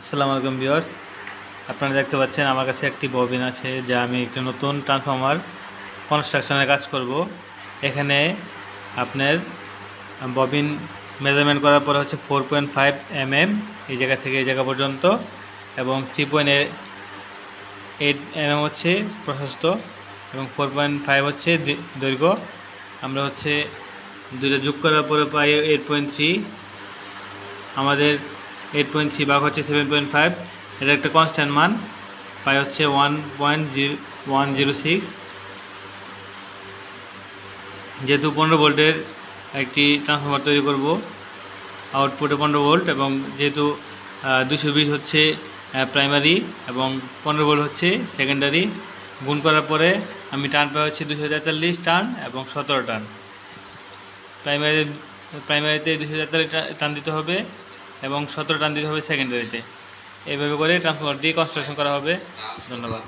আসসালামু আলাইকুম ভিউয়ার্স। আপনারা দেখতে পাচ্ছেন আমার কাছে একটি ববিন আছে যা আমি একটি নতুন ট্রান্সফর্মার কনস্ট্রাকশনের কাজ করব। এখানে আপনার ববিন মেজারমেন্ট করার পরে হচ্ছে four point five M M এই জায়গা থেকে এই জায়গা পর্যন্ত এবং three point eight M M হচ্ছে প্রশস্ত এবং ফোর পয়েন্ট ফাইভ হচ্ছে দৈর্ঘ্য। আমরা হচ্ছে দুটো যোগ করার পরে পাই এইট পয়েন্ট থ্রি আমাদের এইট পয়েন্ট থ্রি ভাগ হচ্ছে সেভেন পয়েন্ট ফাইভ এটা একটা কনস্ট্যান্ট মান, পাই হচ্ছে one point zero one zero six যেহেতু পনেরো ভোল্টের একটি ট্রান্সফর্মার তৈরি করব আউটপুটে পনেরো ভোল্ট এবং যেহেতু দুশো বিশ হচ্ছে প্রাইমারি এবং পনেরো ভোল্ট হচ্ছে সেকেন্ডারি গুণ করার পরে আমি টান পাই হচ্ছে দুশো তেতাল্লিশ টান এবং সতেরো টান প্রাইমারি প্রাইমারিতে দুশো তেতাল্লিশ টান দিতে হবে এবং সতেরো টান দিতে হবে সেকেন্ডারিতে এইভাবে করে ট্রান্সফর্মার দিয়ে কনস্ট্রাকশন করা হবে। ধন্যবাদ।